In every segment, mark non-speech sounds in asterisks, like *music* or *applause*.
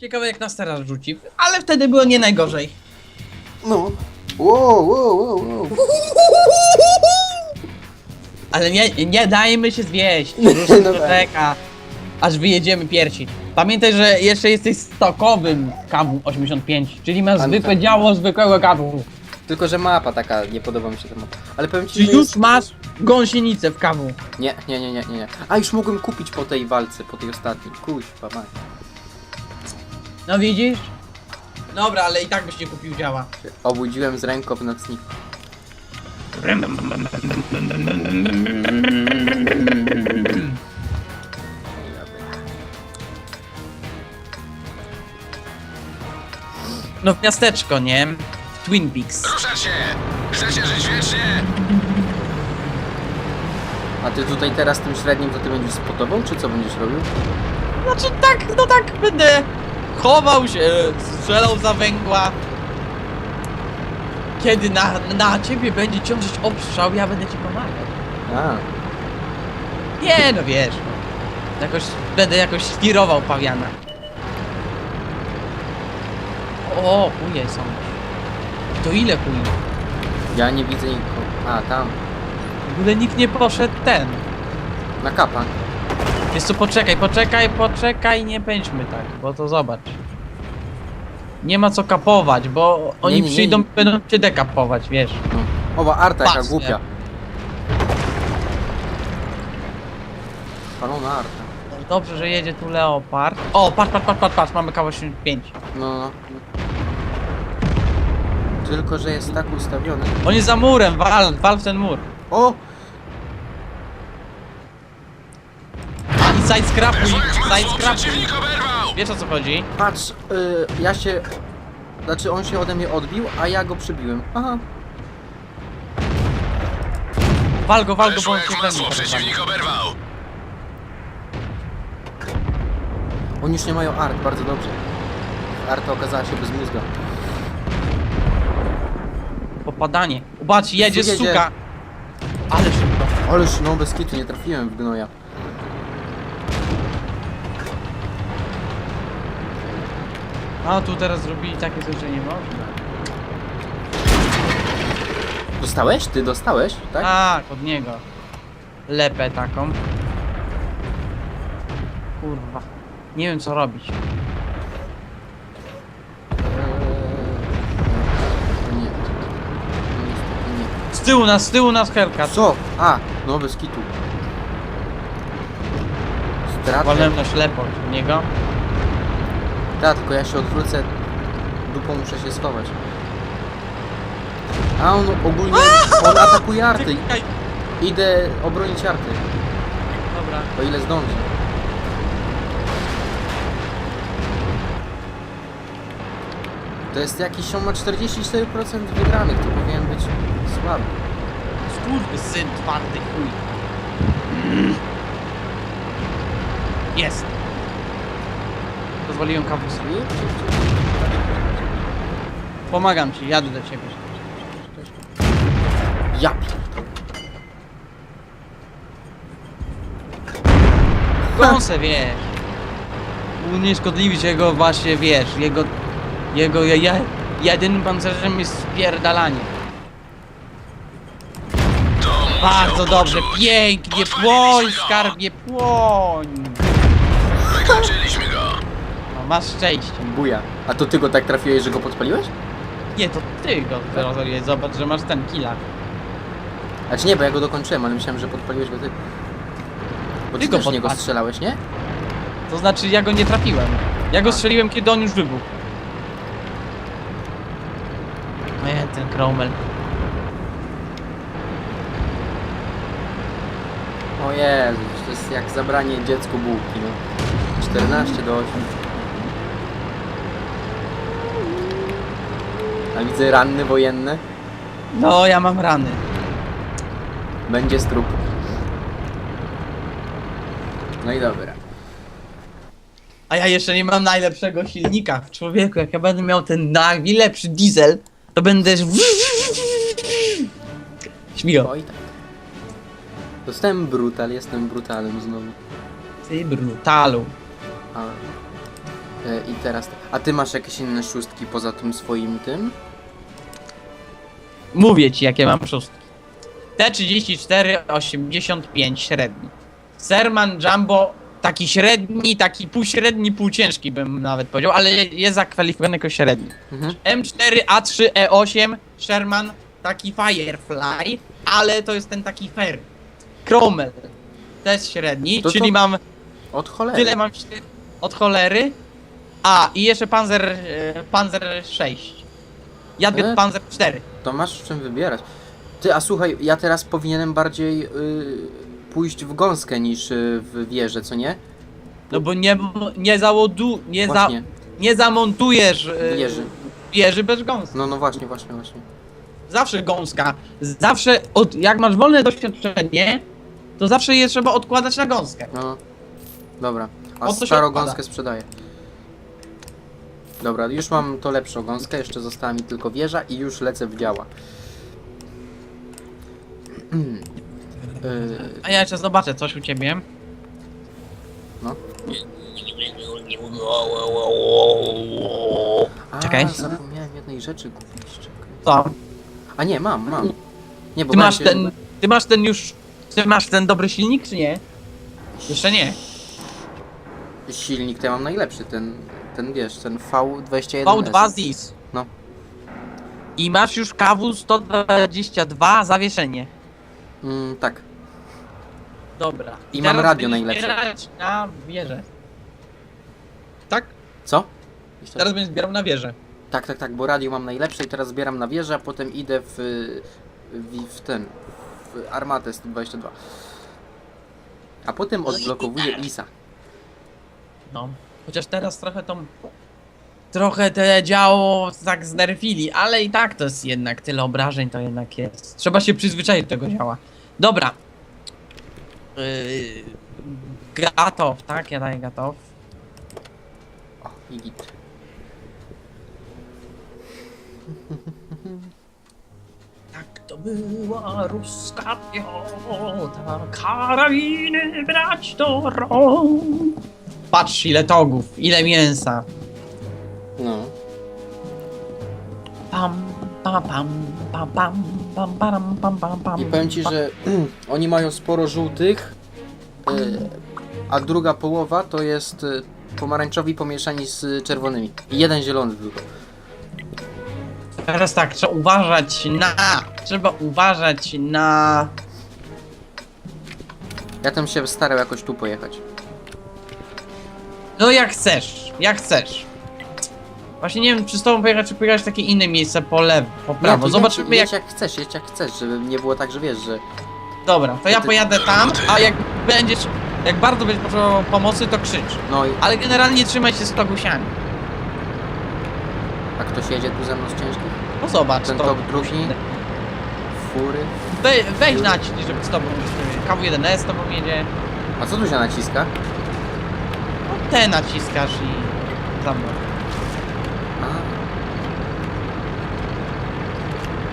Ciekawe jak nas teraz rzuci, ale wtedy było nie najgorzej. No. Wow, wow, wow, wow. Ale nie, nie dajmy się zwieść. *laughs* No tak. Czeka, aż wyjedziemy pierwsi. Pamiętaj, że jeszcze jesteś stokowym kawu 85, czyli masz zwykłe tak. działo zwykłego kawu. Tylko, że mapa taka, nie podoba mi się ta mapa. Ale powiem ci, Czy że już jest... masz gąsienicę w kawu? Nie, nie, nie, nie, nie, nie. A już mogłem kupić po tej walce, po tej ostatniej. Kuźwa, mać. No widzisz? Dobra, ale i tak byś nie kupił działa. Obudziłem z ręką w nocniku. No w miasteczko, nie? W Twin Peaks. Ruszać się! Chcecie żyć wiecznie? A ty tutaj teraz tym średnim to ty będziesz spotował, czy co będziesz robił? Znaczy tak, no tak będę chował się, strzelał za węgła. Kiedy na, na ciebie będzie ciążyć obstrzał, ja będę ci pomagał. A, Nie, no wiesz. Jakoś, będę jakoś świrował pawiana. O, chuje są. To ile chuje? ja nie widzę nikogo. A, tam. W ogóle nikt nie poszedł ten. Na kapa. Jest co, poczekaj, poczekaj, poczekaj, nie pędźmy tak, bo to zobacz. Nie ma co kapować, bo oni nie, nie, przyjdą, nie. będą cię dekapować, wiesz. No. Oba, Arta jaka Patrz, głupia. Palona Arta. Dobrze, że jedzie tu Leopard. O, patrz, patrz, patrz, patrz, patrz mamy K85. No, no. Tylko, że jest tak ustawiony. On jest za murem, wal, wal w ten mur. O! Side scrapuj, side scrapuj. Wiesz o co chodzi? Patrz, y, ja się... Znaczy on się ode mnie odbił, a ja go przybiłem. Aha. Wal go, wal go, bo Weszło on jak się w we mnie masło przeciwnik oberwał! Oni już nie mają art, bardzo dobrze. Arta okazała się bez mózga. Popadanie. Zobacz, jedzie Jedzie. suka. Ale szybko. Ależ no bez kitu nie trafiłem w gnoja. A tu teraz zrobili takie coś, że nie można. Dostałeś? Ty dostałeś? Tak? Tak, od niego. Lepę taką. Kurwa. Nie wiem co robić. Eee, nie. Niestety nie. Z tyłu nas, z tyłu nas Hellcat. Co? A, no bez kitu. Stratę. Walnąłem na ślepo od niego. Tak, tylko ja się odwrócę. Dupą muszę się schować. A on ogólnie, on atakuje arty. Czekaj. Idę obronić arty, Dobra. o ile zdążę. To jest jakiś, on ma 44% wygranych, to powinien być słaby. Skurwy syn twardy chuj. Jest. Pozwoliłem kawus. Pomagam ci, jadę do ciebie. Ja. Gąsę, wiesz. Unieszkodliwić jego właśnie, wiesz, jego... Jego ja, ja, jedynym pancerzem jest spierdalanie. Bardzo dobrze, pięknie, płoń, skarbie, płoń. Go! Masz szczęście. Buja. A to ty go tak trafiłeś, że go podpaliłeś? Nie, to ty go teraz zobacz, że masz ten killa. Znaczy nie, bo ja go dokończyłem, ale myślałem, że podpaliłeś go ty. Bo ty, Ty go też w niego strzelałeś, nie? To znaczy, ja go nie trafiłem. Ja go strzeliłem, kiedy on już wybuchł. Nie, ten Cromwell. O Jezu, to jest jak zabranie dziecku bułki, no. 14 do 8. A widzę ranny wojenne. No, ja mam rany. Będzie strup. No i dobra. A ja jeszcze nie mam najlepszego silnika. Człowieku, jak ja będę miał ten najlepszy diesel, to będę... Śmigał. Oj tak. Dostałem brutal, jestem brutalem znowu. Ty brutalu. A... E, I teraz... A ty masz jakieś inne szóstki poza tym swoim tym? Mówię ci, jakie mam szóstki. T34, 85 średni. Serman Jumbo taki średni, taki półśredni, półciężki bym nawet powiedział, ale jest zakwalifikowany jako średni. Mhm. M4, A3, E8, Sherman, taki Firefly, ale to jest ten taki fair. Cromwell, też średni, To to- czyli mam, Od cholery. tyle mam od cholery. A, i jeszcze Panzer, e, Panzer 6. Jadwiet E? Panzer 4. To masz w czym wybierać. Ty, a słuchaj, ja teraz powinienem bardziej y, pójść w gąskę niż y, w wieżę, co nie? No bo nie, nie załodu, nie, za, Właśnie. nie zamontujesz e, Wieży. wieży bez gąska. No, no właśnie, właśnie, właśnie. Zawsze gąska. Zawsze, od, jak masz wolne doświadczenie, to zawsze je trzeba odkładać na gąskę. No. Dobra. A się starą gąskę sprzedaję. Dobra, już mam to lepszą gąskę, jeszcze została mi tylko wieża i już lecę w działa. Yy, A ja jeszcze zobaczę coś u ciebie. No. a, Czekaj. zapomniałem jednej rzeczy kupić, czekaj. Co? A nie, mam, mam. Nie, bo Ty masz się- ten, ty masz ten już, ty masz ten dobry silnik, czy nie? Jeszcze nie. Silnik to ja mam najlepszy, ten, ten wiesz, ten V21. V2 ZIS. No. I masz już KW 122 zawieszenie. Mm, tak. Dobra. I mam teraz radio będziesz najlepsze. zbierać na wieżę. Tak? Co? Jeszcze Teraz będziesz zbierał na wieżę. Tak, tak, tak, bo radio mam najlepsze i teraz zbieram na wieżę, a potem idę w, w, w ten, w armatę 122. A potem odblokowuję ISA. No. Chociaż teraz trochę tą... Trochę te działo tak znerfili, ale i tak to jest jednak tyle obrażeń, to jednak jest. Trzeba się przyzwyczaić do tego działa. Dobra. Yy, gatow, tak? Ja daję gatow. O, i git. *laughs* Tak to była ruska piechota, karabiny brać do rąk. Patrz ile togów, ile mięsa. No. Pam, pam, pam, pam, pam, pam, pam, pam, pam, pam. I powiem ci, że *clears throat* oni mają sporo żółtych, y, a druga połowa to jest y, pomarańczowi pomieszani z czerwonymi. I jeden zielony tylko. Teraz tak, trzeba uważać na... Trzeba uważać na... Ja tam się starał jakoś tu pojechać. No jak chcesz, jak chcesz. Właśnie nie wiem, czy z tobą pojechać, czy pojechać w takie inne miejsce po lewo, po prawo. ty Zobaczymy jedź, jak... jedź jak chcesz, jedź jak chcesz, żeby nie było tak, że wiesz, że... Dobra, to ja Ty- pojadę tam, a jak będziesz... Jak bardzo będziesz potrzebował pomocy, to krzycz. No i... Ale generalnie trzymaj się z togusiami. A ktoś jedzie tu ze mną z ciężkich? No zobacz, Ten to... tok drugi? Fury? We, weź naciśnij, żeby z tobą... KW1S z tobą jedzie. A co tu się naciska? Te naciskasz i... A.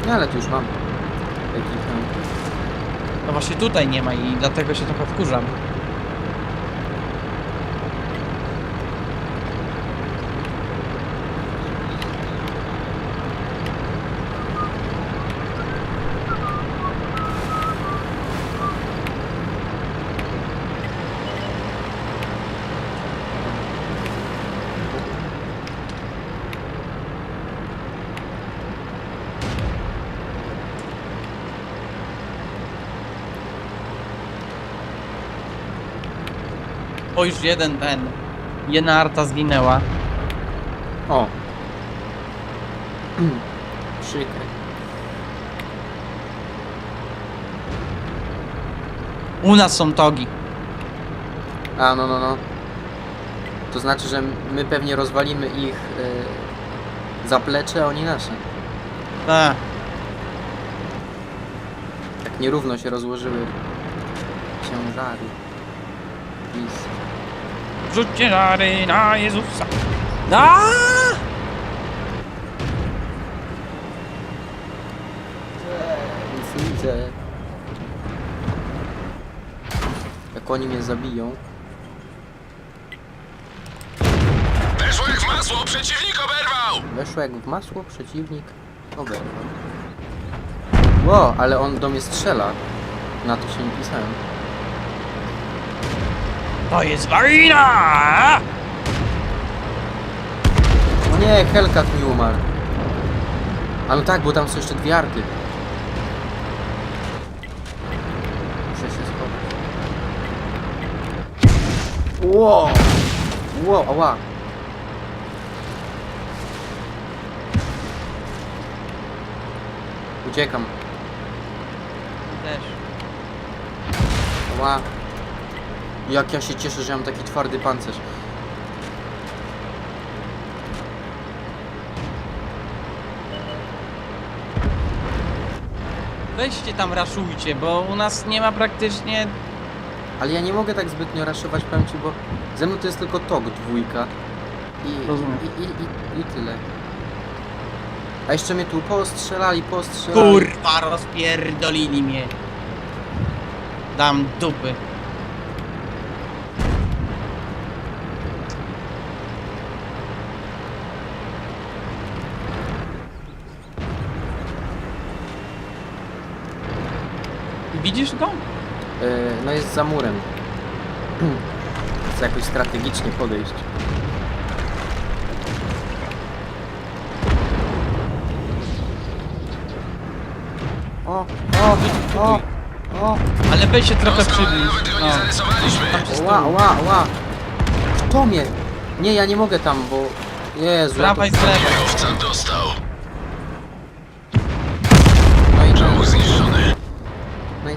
No ale tu już mam. No właśnie tutaj nie ma i dlatego się trochę wkurzam. O, już jeden ten... Jedna arta zginęła. O. *clears throat* Przykre. U nas są togi. A, no, no, no. To znaczy, że my pewnie rozwalimy ich e, zaplecze, a oni nasze. A, Tak nierówno się rozłożyły ciężary. Rzućcie żary na Jezusa. A! Nic widzę. Jak oni mnie zabiją. Weszło masło, przeciwnik oberwał! Weszło jak w masło, przeciwnik oberwał. Ło, ale on do mnie strzela. Na to się nie pisałem. To jest wojna! O nie, Hellcat mi umarł. A no tak, bo tam są jeszcze dwie arty. Muszę się schować. Ło! Ło, ała. Uciekam. Też. Ała. Jak ja się cieszę, że mam taki twardy pancerz. Weźcie tam raszujcie, bo u nas nie ma praktycznie... Ale ja nie mogę tak zbytnio raszować, powiem ci, bo ze mną to jest tylko TOG dwójka. I, Rozumiem. i, i, i, i tyle. A jeszcze mnie tu postrzelali, postrzelali. Kurwa, rozpierdolili mnie. Dam dupy. Widzisz go? E, no jest za murem. Chcę jakoś strategicznie podejść. O, o, o, o. Ale weź się trochę przybliż. No. zarysowaliśmy. Tam się Ła, ła, ła. Kto mnie? Nie, ja nie mogę tam, bo... Jezu. Prawej, z lewej. Kierowca dostał.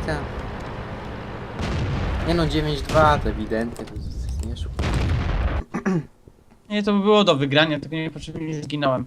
Tam. Nie no, 9-2 to ewidentnie, to jest nie szukam. Nie, to by było do wygrania, tylko niepotrzebnie zginąłem.